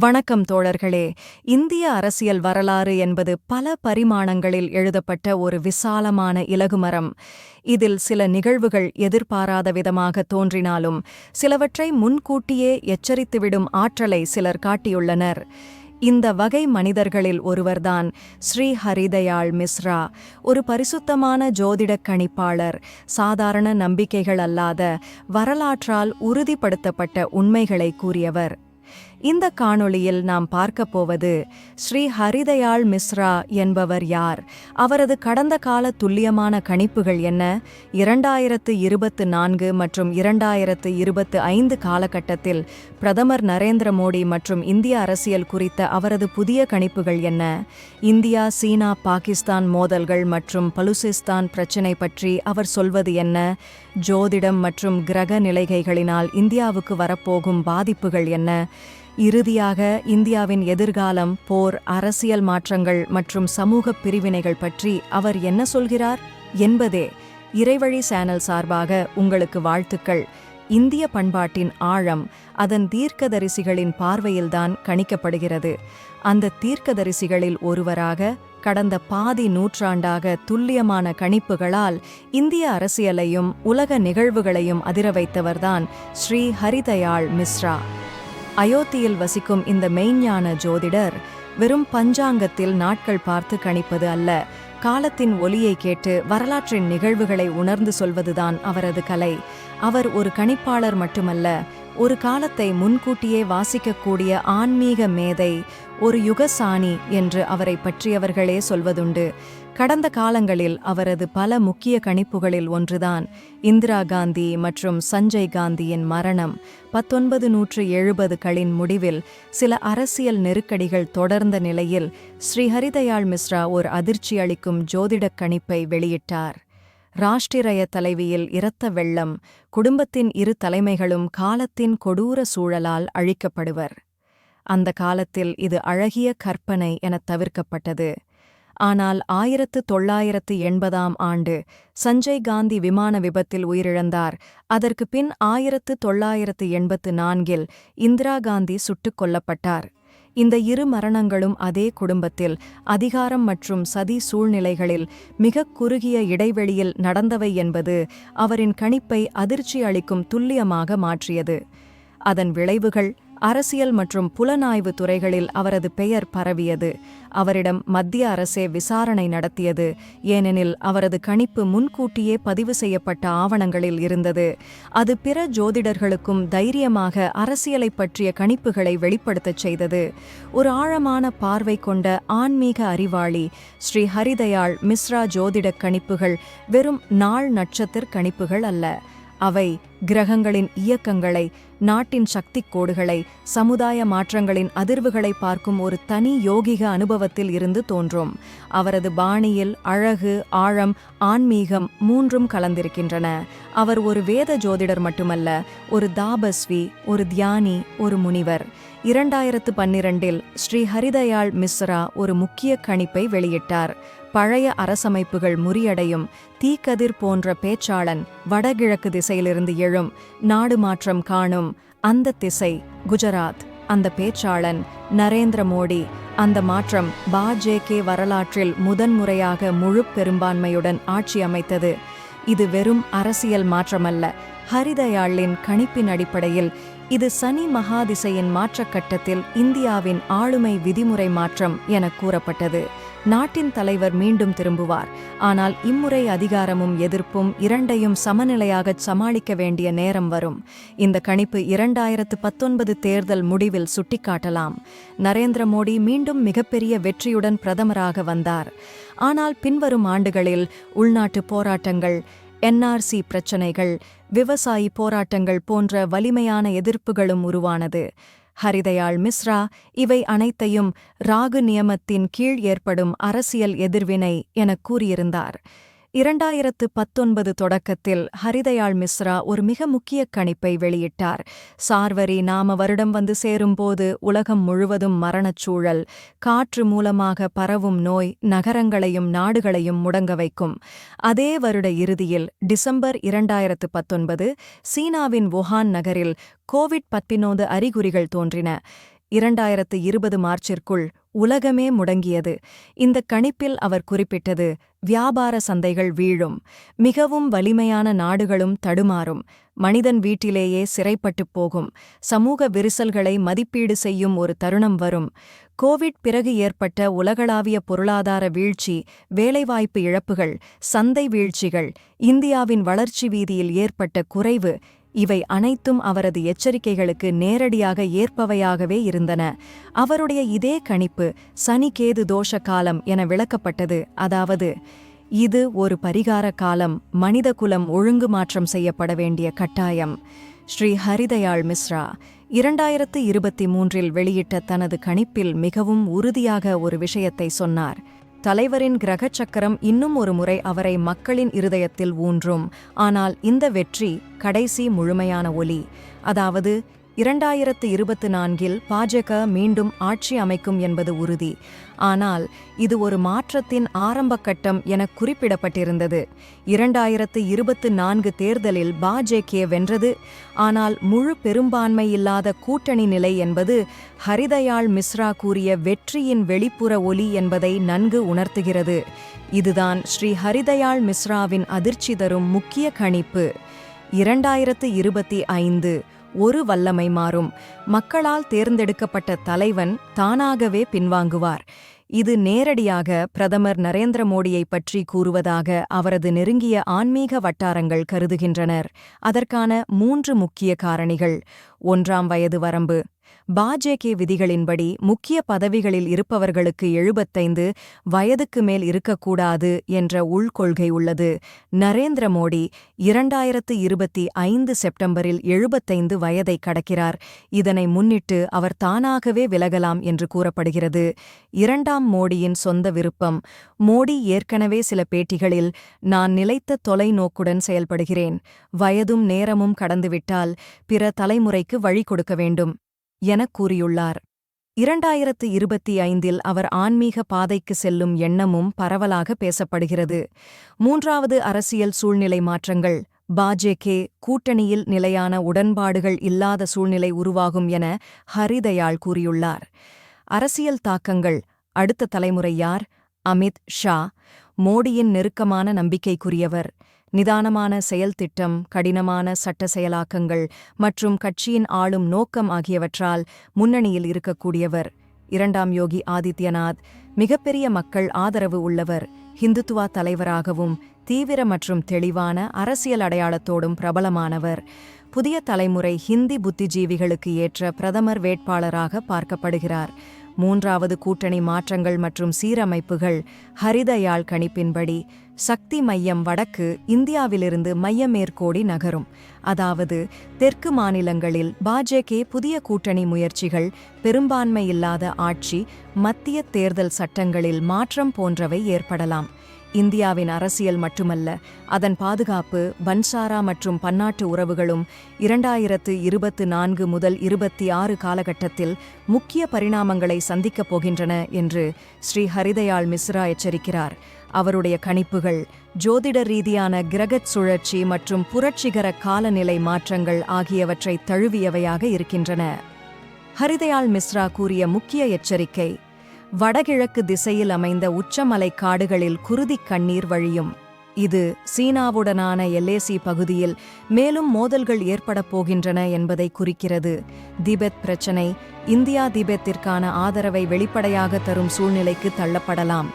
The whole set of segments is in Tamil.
வணக்கம் தோழர்களே. இந்திய அரசியல் வரலாறு என்பது பல பரிமாணங்களில் எழுதப்பட்ட ஒரு விசாலமான இலகுமரம். இதில் சில நிகழ்வுகள் எதிர்பாராத விதமாக தோன்றினாலும் சிலவற்றை முன்கூட்டியே எச்சரித்துவிடும் ஆற்றலை சிலர் காட்டியுள்ளனர். இந்த வகை மனிதர்களில் ஒருவர்தான் ஸ்ரீ ஹரிதயாள் மிஸ்ரா ஒரு பரிசுத்தமான ஜோதிடக் கணிப்பாளர் சாதாரண நம்பிக்கைகள் அல்லாத வரலாற்றால் உறுதிப்படுத்தப்பட்ட உண்மைகளை கூறியவர். இந்த காணொளியில் நாம் பார்க்க போவது ஸ்ரீ ஹரிதயாள் மிஸ்ரா என்பவர் யார்? அவரது கடந்த கால துல்லியமான கணிப்புகள் என்ன? இரண்டாயிரத்து இருபத்து நான்கு மற்றும் இரண்டாயிரத்து இருபத்து ஐந்து காலகட்டத்தில் பிரதமர் நரேந்திர மோடி மற்றும் இந்திய அரசியல் குறித்த அவரது புதிய கணிப்புகள் என்ன? இந்தியா சீனா பாகிஸ்தான் மோதல்கள் மற்றும் பலுசிஸ்தான் பிரச்சினை பற்றி அவர் சொல்வது என்ன? ஜோதிடம் மற்றும் கிரக நிலைகைகளினால் இந்தியாவுக்கு வரப்போகும் பாதிப்புகள் என்ன? இறுதியாக இந்தியாவின் எதிர்காலம் போர் அரசியல் மாற்றங்கள் மற்றும் சமூக பிரிவினைகள் பற்றி அவர் என்ன சொல்கிறார்? என்பதே இறைவழி சேனல் சார்பாக உங்களுக்கு வாழ்த்துக்கள். இந்திய பண்பாட்டின் ஆழம் அதன் தீர்க்கதரிசிகளின் பார்வையில்தான் கணிக்கப்படுகிறது. அந்த தீர்க்கதரிசிகளில் ஒருவராக கடந்த பாதி நூற்றாண்டாக துல்லியமான கணிப்புகளால் இந்திய அரசியலையும் உலக நிகழ்வுகளையும் அதிர வைத்தவர்தான் ஸ்ரீ ஹரிதயாள் மிஸ்ரா. அயோத்தியில் வசிக்கும் இந்த மெய்ஞான ஜோதிடர் வெறும் பஞ்சாங்கத்தில் நாட்கள் பார்த்து கணிப்பது அல்ல காலத்தின் ஒலியை கேட்டு வரலாற்றின் நிகழ்வுகளை உணர்ந்து சொல்வதுதான் அவரது கலை. அவர் ஒரு கணிப்பாளர் மட்டுமல்ல ஒரு காலத்தை முன்கூட்டியே வாசிக்கக்கூடிய ஆன்மீக மேதை ஒரு யுகசாணி என்று அவரை பற்றியவர்களே சொல்வதுண்டு. கடந்த காலங்களில் அவரது பல முக்கிய கணிப்புகளில் ஒன்றுதான் இந்திரா காந்தி மற்றும் சஞ்சய் காந்தியின் மரணம். பத்தொன்பது நூற்று எழுபதுகளின் முடிவில் சில அரசியல் நெருக்கடிகள் தொடர்ந்த நிலையில் ஸ்ரீஹரிதயாள் மிஸ்ரா ஒரு அதிர்ச்சி அளிக்கும் ஜோதிடக் கணிப்பை வெளியிட்டார். ராஷ்டிரய தலைவியில் இரத்த வெள்ளம் குடும்பத்தின் இரு தலைமைகளும் காலத்தின் கொடூர சூழலால் அழிக்கப்படுவர். அந்த காலத்தில் இது அழகிய கற்பனை எனத் தவிர்க்கப்பட்டது. ஆனால் ஆயிரத்து தொள்ளாயிரத்து எண்பதாம் ஆண்டு சஞ்சய் காந்தி விமான விபத்தில் உயிரிழந்தார். அதற்கு பின் ஆயிரத்து தொள்ளாயிரத்து எண்பத்து நான்கில் இந்திரா காந்தி சுட்டுக் கொல்லப்பட்டார். இந்த இரு மரணங்களும் அதே குடும்பத்தில் அதிகாரம் மற்றும் சதி சூழ்நிலைகளில் மிகக் குறுகிய இடைவெளியில் நடந்தவை என்பது அவரின் கணிப்பை அதிர்ச்சி அளிக்கும் துல்லியமாக மாற்றியது. அதன் விளைவுகள் அரசியல் மற்றும் புலனாய்வு துறைகளில் அவரது பெயர் பரவியது. அவரிடம் மத்திய அரசே விசாரணை நடத்தியது. ஏனெனில் அவரது கணிப்பு முன்கூட்டியே பதிவு செய்யப்பட்ட ஆவணங்களில் இருந்தது. அது பிற ஜோதிடர்களுக்கும் தைரியமாக அரசியலைப் பற்றிய கணிப்புகளை வெளிப்படுத்தச் செய்தது. ஒரு ஆழமான பார்வை கொண்ட ஆன்மீக அறிவாளி ஸ்ரீ ஹரிதயாள் மிஸ்ரா ஜோதிடக் கணிப்புகள் வெறும் நாள் நட்சத்திர கணிப்புகள் அல்ல. அவை கிரகங்களின் இயக்கங்களை நாட்டின் சக்தி கோடுகளை சமுதாய மாற்றங்களின் அதிர்வுகளை பார்க்கும் ஒரு தனி யோகிக அனுபவத்தில் இருந்து தோன்றும். அவரது பாணியில் அழகு ஆழம் ஆன்மீகம் மூன்றும் கலந்திருக்கின்றன. அவர் ஒரு வேத ஜோதிடர் மட்டுமல்ல ஒரு தாபஸ்வி ஒரு தியானி ஒரு முனிவர். இரண்டாயிரத்து பன்னிரண்டில் ஸ்ரீ ஹரிதயாள் மிஸ்ரா ஒரு முக்கிய கணிப்பை வெளியிட்டார். பழைய அரசமைப்புகள் முறியடையும் தீக்கதிர் போன்ற பேச்சாளன் வடகிழக்கு திசையிலிருந்து எழும் நாடு மாற்றம் காணும் அந்த திசை குஜராத். அந்த பேச்சாளன் நரேந்திர மோடி. அந்த மாற்றம் பாஜேகே வரலாற்றில் முதன்முறையாக முழு பெரும்பான்மையுடன் ஆட்சி அமைத்தது. இது வெறும் அரசியல் மாற்றமல்ல ஹரிதயாளின் கணிப்பின் அடிப்படையில். இது சனி மகாதிசையின் மாற்றக்கட்டத்தில் இந்தியாவின் ஆளுமை விதிமுறை மாற்றம் என கூறப்பட்டது. நாட்டின் தலைவர் மீண்டும் திரும்புவார். ஆனால் இம்முறை அதிகாரமும் எதிர்ப்பும் இரண்டையும் சமநிலையாக சமாளிக்க வேண்டிய நேரம் வரும். இந்த கணிப்பு இரண்டாயிரத்து பத்தொன்பது தேர்தல் முடிவில் சுட்டிக்காட்டலாம். நரேந்திர மோடி மீண்டும் மிகப்பெரிய வெற்றியுடன் பிரதமராக வந்தார். ஆனால் பின்வரும் ஆண்டுகளில் உள்நாட்டு போராட்டங்கள் என்ஆர்சி பிரச்சினைகள் விவசாயி போராட்டங்கள் போன்ற வலிமையான எதிர்ப்புகளும் உருவானது. ஹரிதயாள் மிஸ்ரா இவை அனைத்தையும் ராகு நியமத்தின் கீழ் ஏற்படும் அரசியல் எதிர்வினை எனக் கூறியிருந்தார். இரண்டாயிரத்து பத்தொன்பது தொடக்கத்தில் ஹரிதயாள் மிஸ்ரா ஒரு மிக முக்கிய கணிப்பை வெளியிட்டார். சார்வரி நாம வருடம் வந்து சேரும்போது உலகம் முழுவதும் மரணச் சூழல் காற்று மூலமாக பரவும் நோய் நகரங்களையும் நாடுகளையும் முடங்க வைக்கும். அதே வருட இறுதியில் டிசம்பர் இரண்டாயிரத்து பத்தொன்பது சீனாவின் வுஹான் நகரில் கோவிட் பத்தினோது அறிகுறிகள் தோன்றின. இரண்டாயிரத்து இருபது மார்ச்சிற்குள் உலகமே முடங்கியது. இந்த கணிப்பில் அவர் குறிப்பிட்டது வியாபார சந்தைகள் வீழும். மிகவும் வலிமையான நாடுகளும் தடுமாறும். மனிதன் வீட்டிலேயே சிறைப்பட்டுப் போகும். சமூக விரிசல்களை மதிப்பீடு செய்யும் ஒரு தருணம் வரும். கோவிட் பிறகு ஏற்பட்ட உலகளாவிய பொருளாதார வீழ்ச்சி வேலைவாய்ப்பு இழப்புகள் சந்தை வீழ்ச்சிகள் இந்தியாவின் வளர்ச்சி வீதியில் ஏற்பட்ட குறைவு இவை அனைத்தும் அவரது எச்சரிக்கைகளுக்கு நேரடியாக ஏற்பவையாகவே இருந்தன. அவருடைய இதே கணிப்பு சனி கேது தோஷ காலம் என விளக்கப்பட்டது. அதாவது இது ஒரு பரிகார காலம் மனிதகுலம் ஒழுங்கு மாற்றம் செய்யப்பட வேண்டிய கட்டாயம். ஸ்ரீ ஹரிதயாள் மிஸ்ரா இரண்டாயிரத்து இருபத்தி மூன்றில் வெளியிட்ட தனது கணிப்பில் மிகவும் உறுதியாக ஒரு விஷயத்தை சொன்னார். தலைவரின் கிரக சக்கரம் இன்னும் ஒரு முறை அவரை மக்களின் இருதயத்தில் ஊன்றும். ஆனால் இந்த வெற்றி கடைசி முழுமையான ஒலி. அதாவது இரண்டாயிரத்து இருபத்து நான்கில் பாஜக மீண்டும் ஆட்சி அமைக்கும் என்பது உறுதி. ஆனால் இது ஒரு மாற்றத்தின் ஆரம்ப கட்டம் என குறிப்பிடப்பட்டிருந்தது. இரண்டாயிரத்து இருபத்து நான்கு தேர்தலில் பாஜக வென்றது. ஆனால் முழு பெரும்பான்மை இல்லாத கூட்டணி நிலை என்பது ஹரிதயாள் மிஸ்ரா கூறிய வெற்றியின் வெளிப்புற ஒலி என்பதை நன்கு உணர்த்துகிறது. இதுதான் ஸ்ரீ ஹரிதயாள் மிஸ்ராவின் அதிர்ச்சி தரும் முக்கிய கணிப்பு. இரண்டாயிரத்து இருபத்தி ஐந்து ஒரு வல்லமை மாறும். மக்களால் தேர்ந்தெடுக்கப்பட்ட தலைவன் தானாகவே பின்வாங்குவார். இது நேரடியாக பிரதமர் நரேந்திர மோடியை பற்றி கூறுவதாக அவரது நெருங்கிய ஆன்மீக வட்டாரங்கள் கருதுகின்றனர். அதற்கான மூன்று முக்கிய காரணிகள். ஒன்றாம் வயது வரம்பு. பாஜேகே விதிகளின்படி முக்கிய பதவிகளில் இருப்பவர்களுக்கு எழுபத்தைந்து வயதுக்கு மேல் இருக்கக்கூடாது என்ற உள்கொள்கை உள்ளது. நரேந்திர மோடி இரண்டாயிரத்து இருபத்தி ஐந்து செப்டம்பரில் எழுபத்தைந்து வயதை கடக்கிறார். இதனை முன்னிட்டு அவர் தானாகவே விலகலாம் என்று கூறப்படுகிறது. இரண்டாம் மோடியின் சொந்த விருப்பம் மோடி ஏற்கனவே சில பேட்டிகளில் நான் நிலைத்த தொலைநோக்குடன் செயல்படுகிறேன். வயதும் நேரமும் கடந்துவிட்டால் பிற தலைமுறைக்கு வழி கொடுக்க வேண்டும். எனக் கூறியுள்ளார். இரண்டாயிரத்து இருபத்தி ஐந்தில் அவர் ஆன்மீக பாதைக்கு செல்லும் எண்ணமும் பரவலாக பேசப்படுகிறது. மூன்றாவது அரசியல் சூழ்நிலை மாற்றங்கள் பாஜேகே கூட்டணியில் நிலையான உடன்பாடுகள் இல்லாத சூழ்நிலை உருவாகும் என ஹரிதயாள் கூறியுள்ளார். அரசியல் தாக்கங்கள் அடுத்த தலைமுறை யார்? அமித் ஷா மோடியின் நெருக்கமான நம்பிக்கைக்குரியவர். நிதானமான செயல்திட்டம் கடினமான சட்ட செயலாக்கங்கள் மற்றும் கட்சியின் ஆளும் நோக்கம் ஆகியவற்றால் முன்னணியில் இருக்கக்கூடியவர். இரண்டாம் யோகி ஆதித்யநாத் மிகப்பெரிய மக்கள் ஆதரவு உள்ளவர் ஹிந்துத்துவா தலைவராகவும் தீவிர மற்றும் தெளிவான அரசியல் அடையாளத்தோடும் பிரபலமானவர். புதிய தலைமுறை ஹிந்தி புத்திஜீவிகளுக்கு ஏற்ற பிரதமர் வேட்பாளராக பார்க்கப்படுகிறார். மூன்றாவது கூட்டணி மாற்றங்கள் மற்றும் சீரமைப்புகள் ஹரிதயாள் கணிப்பின்படி சக்தி மையம் வடக்கு இந்தியாவிலிருந்து மையமேற்கோடி நகரும். அதாவது தெற்கு மாநிலங்களில் பாஜக புதிய கூட்டணி முயற்சிகள் பெரும்பான்மை இல்லாத ஆட்சி மத்திய தேர்தல் சட்டங்களில் மாற்றம் போன்றவை ஏற்படலாம். இந்தியாவின் அரசியல் மட்டுமல்ல அதன் பாதுகாப்பு பன்சாரா மற்றும் பன்னாட்டு உறவுகளும் இரண்டாயிரத்து இருபத்து நான்கு முதல் இருபத்தி ஆறு காலகட்டத்தில் முக்கிய பரிணாமங்களை சந்திக்கப் போகின்றன என்று ஸ்ரீ ஹரிதயாள் மிஸ்ரா எச்சரிக்கிறார். அவருடைய கணிப்புகள் ஜோதிட ரீதியான கிரகச் சுழற்சி மற்றும் புரட்சிகர காலநிலை மாற்றங்கள் ஆகியவற்றை தழுவியவையாக இருக்கின்றன. ஹரிதயாள் மிஸ்ரா கூறிய முக்கிய எச்சரிக்கை வடகிழக்கு திசையில் அமைந்த உச்சமலை காடுகளில் குருதிக் கண்ணீர் வழியும். இது சீனாவுடனான எல்ஏசி பகுதியில் மேலும் மோதல்கள் ஏற்படப் போகின்றன என்பதை குறிக்கிறது. திபெத் பிரச்சினை இந்தியா திபெத்திற்கான ஆதரவை வெளிப்படையாக தரும் சூழ்நிலைக்கு தள்ளப்படலாம்.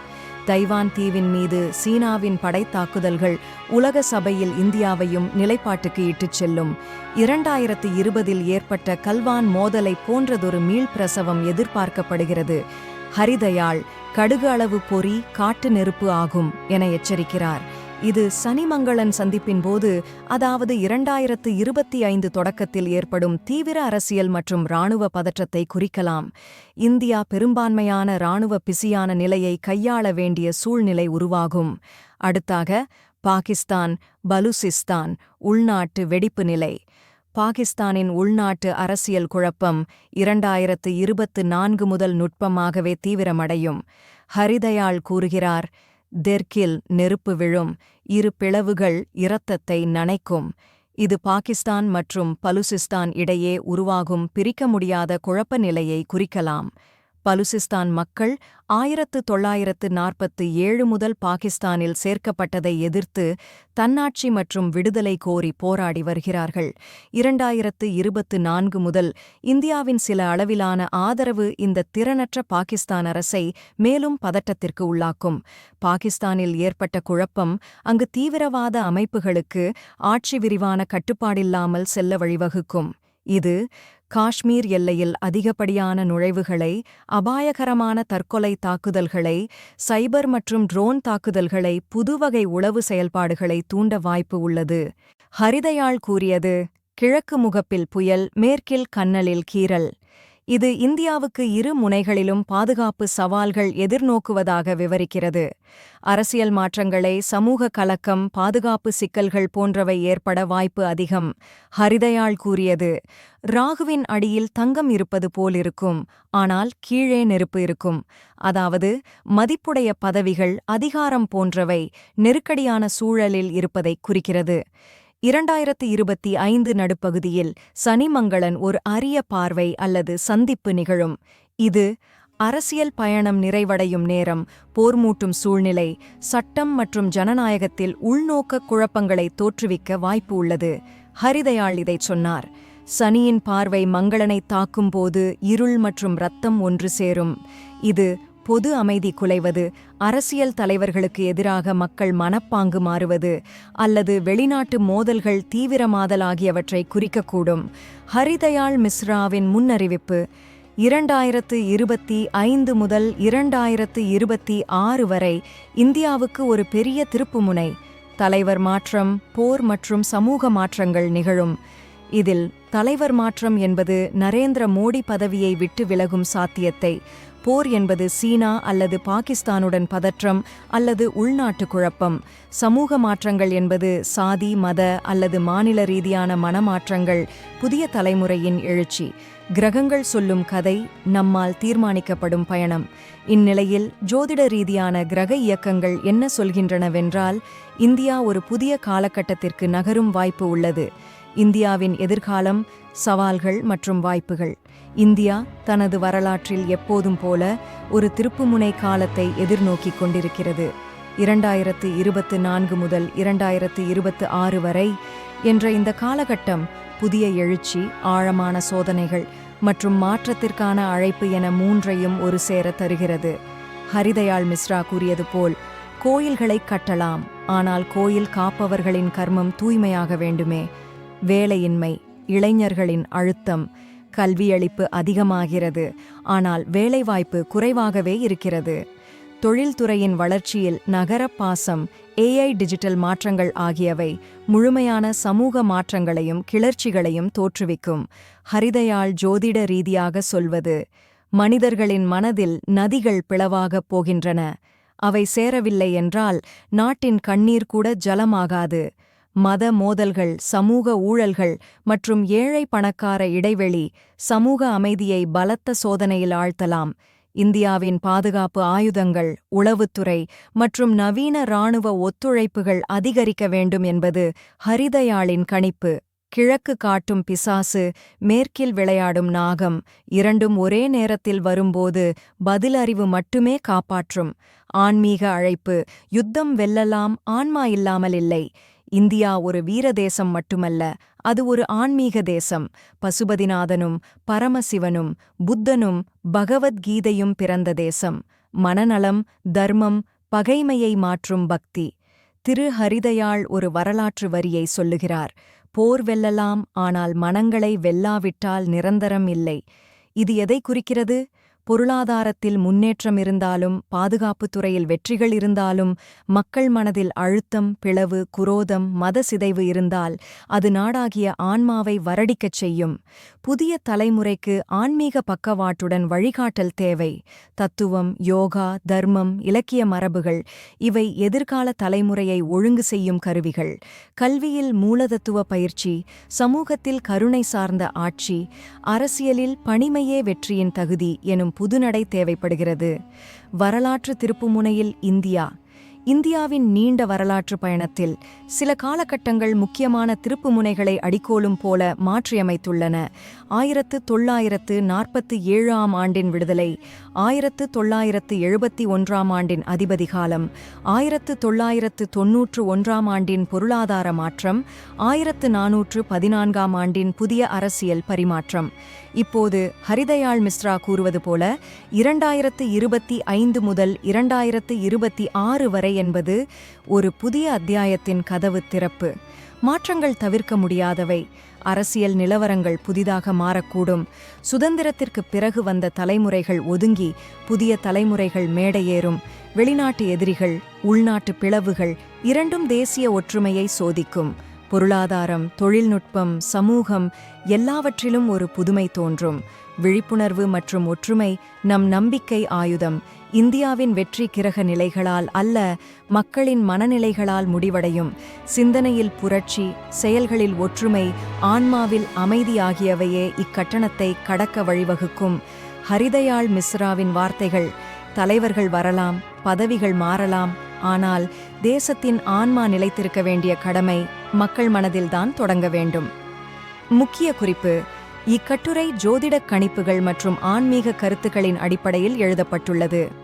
தைவான் தீவின் மீது சீனாவின் படைத்தாக்குதல்கள் உலக சபையில் இந்தியாவையும் நிலைப்பாட்டுக்கு இட்டுச் செல்லும். இரண்டாயிரத்து இருபதில் ஏற்பட்ட கல்வான் மோதலை போன்றதொரு மீள்பிரசவம் எதிர்பார்க்கப்படுகிறது. ஹரிதயாள் கடுகு அளவு பொறி காட்டு நெருப்பு ஆகும் என எச்சரிக்கிறார். இது சனிமங்களன் சந்திப்பின் போது அதாவது இரண்டாயிரத்து இருபத்தி ஐந்து தொடக்கத்தில் ஏற்படும் தீவிர அரசியல் மற்றும் இராணுவ பதற்றத்தை குறிக்கலாம். இந்தியா பெரும்பான்மையான இராணுவ பிசியான நிலையை கையாள வேண்டிய சூழ்நிலை உருவாகும். அடுத்தாக பாகிஸ்தான் பலுசிஸ்தான் உள்நாட்டு வெடிப்பு நிலை. பாகிஸ்தானின் உள்நாட்டு அரசியல் குழப்பம் இரண்டாயிரத்து இருபத்து நான்கு முதல் நுட்பமாகவே தீவிரமடையும். ஹரிதயாள் கூறுகிறார் தெற்கில் நெருப்பு விழும் இரு பிளவுகள் இரத்தத்தை நனைக்கும். இது பாகிஸ்தான் மற்றும் பலுசிஸ்தான் இடையே உருவாகும் பிரிக்க முடியாத குழப்ப நிலையை குறிக்கலாம். பலுசிஸ்தான் மக்கள் ஆயிரத்து தொள்ளாயிரத்து நாற்பத்து ஏழு முதல் பாகிஸ்தானில் சேர்க்கப்பட்டதை எதிர்த்து தன்னாட்சி மற்றும் விடுதலை கோரி போராடி வருகிறார்கள். இரண்டாயிரத்து இருபத்து நான்கு முதல் இந்தியாவின் சில அளவிலான ஆதரவு இந்த திறனற்ற பாகிஸ்தான் அரசை மேலும் பதட்டத்திற்கு உள்ளாக்கும். பாகிஸ்தானில் ஏற்பட்ட குழப்பம் அங்கு தீவிரவாத அமைப்புகளுக்கு ஆட்சி விரிவான கட்டுப்பாடில்லாமல் செல்ல வழிவகுக்கும். இது காஷ்மீர் எல்லையில் அதிகப்படியான நுழைவுகளை அபாயகரமான தற்கொலை தாக்குதல்களை சைபர் மற்றும் ட்ரோன் தாக்குதல்களை புதுவகை உளவு செயல்பாடுகளை தூண்ட வாய்ப்பு உள்ளது. ஹரிதயாள் கூறியது கிழக்கு முகப்பில் புயல் மேற்கில் கன்னலில் கீறல். இது இந்தியாவுக்கு இரு முனைகளிலும் பாதுகாப்பு சவால்கள் எதிர்நோக்குவதாக விவரிக்கிறது. அரசியல் மாற்றங்களை சமூக கலக்கம் பாதுகாப்பு சிக்கல்கள் போன்றவை ஏற்பட வாய்ப்பு அதிகம் ஹரிதயாள் கூறியது. ராகுவின் அடியில் தங்கம் இருப்பது போலிருக்கும் ஆனால் கீழே நெருப்பு இருக்கும். அதாவது மதிப்புடைய பதவிகள் அதிகாரம் போன்றவை நெருக்கடியான சூழலில் இருப்பதைக் குறிக்கிறது. இரண்டாயிரத்து இருபத்தி ஐந்து நடுப்பகுதியில் சனிமங்களன் ஒரு அரிய பார்வை அல்லது சந்திப்பு நிகழும். இது அரசியல் பயணம் நிறைவடையும் நேரம் போர்மூட்டும் சூழ்நிலை சட்டம் மற்றும் ஜனநாயகத்தில் உள்நோக்க குழப்பங்களை தோற்றுவிக்க வாய்ப்பு உள்ளது ஹரிதயாள் இதைச் சொன்னார். சனியின் பார்வை மங்களனை தாக்கும்போது இருள் மற்றும் ரத்தம் ஒன்று சேரும். இது பொது அமைதி குலைவது அரசியல் தலைவர்களுக்கு எதிராக மக்கள் மனப்பாங்கு மாறுவது அல்லது வெளிநாட்டு மோதல்கள் தீவிரமாதல் ஆகியவற்றை குறிக்கக்கூடும். ஹரிதயாள் மிஸ்ராவின் முன்னறிவிப்பு இரண்டாயிரத்து இருபத்தி ஐந்து முதல் இரண்டாயிரத்து இருபத்தி ஆறு வரை இந்தியாவுக்கு ஒரு பெரிய திருப்புமுனை தலைவர் மாற்றம் போர் மற்றும் சமூக மாற்றங்கள் நிகழும். இதில் தலைவர் மாற்றம் என்பது நரேந்திர மோடி பதவியை விட்டு விலகும் சாத்தியத்தை போர் என்பது சீனா அல்லது பாகிஸ்தானுடன் பதற்றம் அல்லது உள்நாட்டு குழப்பம் சமூக மாற்றங்கள் என்பது சாதி மத அல்லது மாநில ரீதியான மனமாற்றங்கள் புதிய தலைமுறையின் எழுச்சி. கிரகங்கள் சொல்லும் கதை நம்மால் தீர்மானிக்கப்படும் பயணம். இந்நிலையில் ஜோதிட ரீதியான கிரக இயக்கங்கள் என்ன சொல்கின்றனவென்றால் இந்தியா ஒரு புதிய காலகட்டத்திற்கு நகரும் வாய்ப்பு உள்ளது. இந்தியாவின் எதிர்காலம் சவால்கள் மற்றும் வாய்ப்புகள். இந்தியா தனது வரலாற்றில் எப்போதும் போல ஒரு திருப்புமுனை காலத்தை எதிர்நோக்கிக் கொண்டிருக்கிறது. இரண்டாயிரத்து இருபத்து நான்கு முதல் இரண்டாயிரத்து இருபத்து ஆறு வரை என்ற இந்த காலகட்டம் புதிய எழுச்சி ஆழமான சோதனைகள் மற்றும் மாற்றத்திற்கான அழைப்பு என மூன்றையும் ஒரு சேர தருகிறது. ஹரிதயாள் மிஸ்ரா கூறியது போல் கோயில்களை கட்டலாம் ஆனால் கோயில் காப்பவர்களின் கர்மம் தூய்மையாக வேண்டுமே. வேலையின்மை இளைஞர்களின் அழுத்தம் கல்வியளிப்பு அதிகமாகிறது. ஆனால் வேலைவாய்ப்பு குறைவாகவே இருக்கிறது. தொழில்துறையின் வளர்ச்சியில் நகர பாசம் ஏஐ டிஜிட்டல் மாற்றங்கள் ஆகியவை முழுமையான சமூக மாற்றங்களையும் கிளர்ச்சிகளையும் தோற்றுவிக்கும். ஹரிதயாள் ஜோதிட ரீதியாக சொல்வது மனிதர்களின் மனதில் நதிகள் பிளவாகப் போகின்றன. அவை சேரவில்லை என்றால் நாட்டின் கண்ணீர் கூட ஜலமாகாது. மத மோதல்கள் சமூக ஊழல்கள் மற்றும் ஏழை பணக்கார இடைவெளி சமூக அமைதியை பலத்த சோதனையில் ஆழ்த்தலாம். இந்தியாவின் பாதுகாப்பு ஆயுதங்கள் உளவுத்துறை மற்றும் நவீன இராணுவ ஒத்துழைப்புகள் அதிகரிக்க வேண்டும் என்பது ஹரிதயாளின் கணிப்பு. கிழக்கு காட்டும் பிசாசு மேற்கில் விளையாடும் நாகம் இரண்டும் ஒரே நேரத்தில் வரும்போது பதிலறிவு மட்டுமே காப்பாற்றும். ஆன்மீக அழைப்பு யுத்தம் வெல்லலாம் ஆன்மா இல்லாமல் இல்லை. இந்தியா ஒரு வீர தேசம் மட்டுமல்ல அது ஒரு ஆன்மீக தேசம். பசுபதிநாதனும் பரமசிவனும் புத்தனும் பகவத்கீதையும் பிறந்த தேசம். மனநலம் தர்மம் பகைமையை மாற்றும் பக்தி. திரு ஹரிதயாள் ஒரு வரலாற்று வரியை சொல்லுகிறார் போர் வெல்லலாம் ஆனால் மனங்களை வெல்லாவிட்டால் நிரந்தரம் இல்லை. இது எதை குறிக்கிறது? பொருளாதாரத்தில் முன்னேற்றம் இருந்தாலும் பாதுகாப்புத் துறையில் வெற்றிகள் இருந்தாலும் மக்கள் மனதில் அழுத்தம் பிளவு குரோதம் மத சிதைவு இருந்தால் அது நாடாகிய ஆன்மாவை வரடிக்கச் செய்யும். புதிய தலைமுறைக்கு ஆன்மீக பக்கவாட்டுடன் வழிகாட்டல் தேவை. தத்துவம் யோகா தர்மம் இலக்கிய மரபுகள் இவை எதிர்கால தலைமுறையை ஒழுங்கு செய்யும் கருவிகள். கல்வியில் மூலதத்துவ பயிற்சி சமூகத்தில் கருணை சார்ந்த ஆட்சி அரசியலில் பணிமையே வெற்றியின் தகுதி எனும் புதுநடை தேவைப்படுகிறது. வரலாற்று திருப்புமுனையில் இந்தியா இந்தியாவின் நீண்ட வரலாற்று பயணத்தில் சில காலகட்டங்கள் முக்கியமான திருப்புமுனைகளை அடிக்கோலும் போல மாற்றியமைத்துள்ளன. ஆயிரத்து தொள்ளாயிரத்து நாற்பத்தி ஏழாம் ஆண்டின் விடுதலை ஆயிரத்து தொள்ளாயிரத்து எழுபத்தி ஒன்றாம் ஆண்டின் அதிபதி காலம் ஆயிரத்து தொள்ளாயிரத்து தொன்னூற்று ஒன்றாம் ஆண்டின் பொருளாதார மாற்றம் ஆயிரத்து நானூற்று பதினான்காம் ஆண்டின் புதிய அரசியல் பரிமாற்றம். இப்போது ஹரிதயாள் மிஸ்ரா கூறுவது போல இரண்டாயிரத்து இருபத்தி ஐந்து முதல் இரண்டாயிரத்து இருபத்தி ஆறு வரை என்பது ஒரு புதிய அத்தியாயத்தின் கதவு திறப்பு. மாற்றங்கள் தவிர்க்க முடியாதவை. அரசியல் நிலவரங்கள் புதிதாக மாறக்கூடும். சுதந்திரத்திற்கு பிறகு வந்த தலைமுறைகள் ஒதுங்கி புதிய தலைமுறைகள் மேடையேறும். வெளிநாட்டு எதிரிகள் உள்நாட்டு பிளவுகள் இரண்டும் தேசிய ஒற்றுமையை சோதிக்கும். பொருளாதாரம் தொழில்நுட்பம் சமூகம் எல்லாவற்றிலும் ஒரு புதுமை தோன்றும். விழிப்புணர்வு மற்றும் ஒற்றுமை நம் நம்பிக்கை ஆயுதம். இந்தியாவின் வெற்றி கிரக நிலைகளால் அல்ல மக்களின் மனநிலைகளால் முடிவடையும். சிந்தனையில் புரட்சி செயல்களில் ஒற்றுமை ஆன்மாவில் அமைதி ஆகியவையே இக்கட்டணத்தை கடக்க வழிவகுக்கும். ஹரிதயாள் மிஸ்ராவின் வார்த்தைகள் தலைவர்கள் வரலாம் பதவிகள் மாறலாம் ஆனால் தேசத்தின் ஆன்மா நிலைத்திருக்க வேண்டிய கடமை மக்கள் மனதில்தான் தொடங்க வேண்டும். முக்கிய குறிப்பு இக்கட்டுரை ஜோதிடக் கணிப்புகள் மற்றும் ஆன்மீக கருத்துக்களின் அடிப்படையில் எழுதப்பட்டுள்ளது.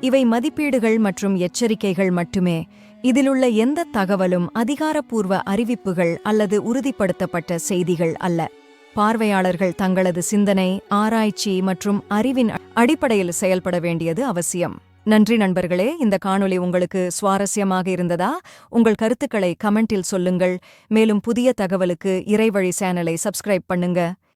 இவை மதிப்பீடுகள் மற்றும் எச்சரிக்கைகள் மட்டுமே. இதிலுள்ள எந்த தகவலும் அதிகாரப்பூர்வ அறிவிப்புகள் அல்லது உறுதிப்படுத்தப்பட்ட செய்திகள் அல்ல. பார்வையாளர்கள் தங்களது சிந்தனை ஆராய்ச்சி மற்றும் அறிவின் அடிப்படையில் செயல்பட வேண்டியது அவசியம். நன்றி நண்பர்களே இந்த காணொளி உங்களுக்கு சுவாரஸ்யமாக இருந்ததா? உங்கள் கருத்துக்களை கமெண்டில் சொல்லுங்கள். மேலும் புதிய தகவலுக்கு இறைவழி சேனலை சப்ஸ்கிரைப் பண்ணுங்க.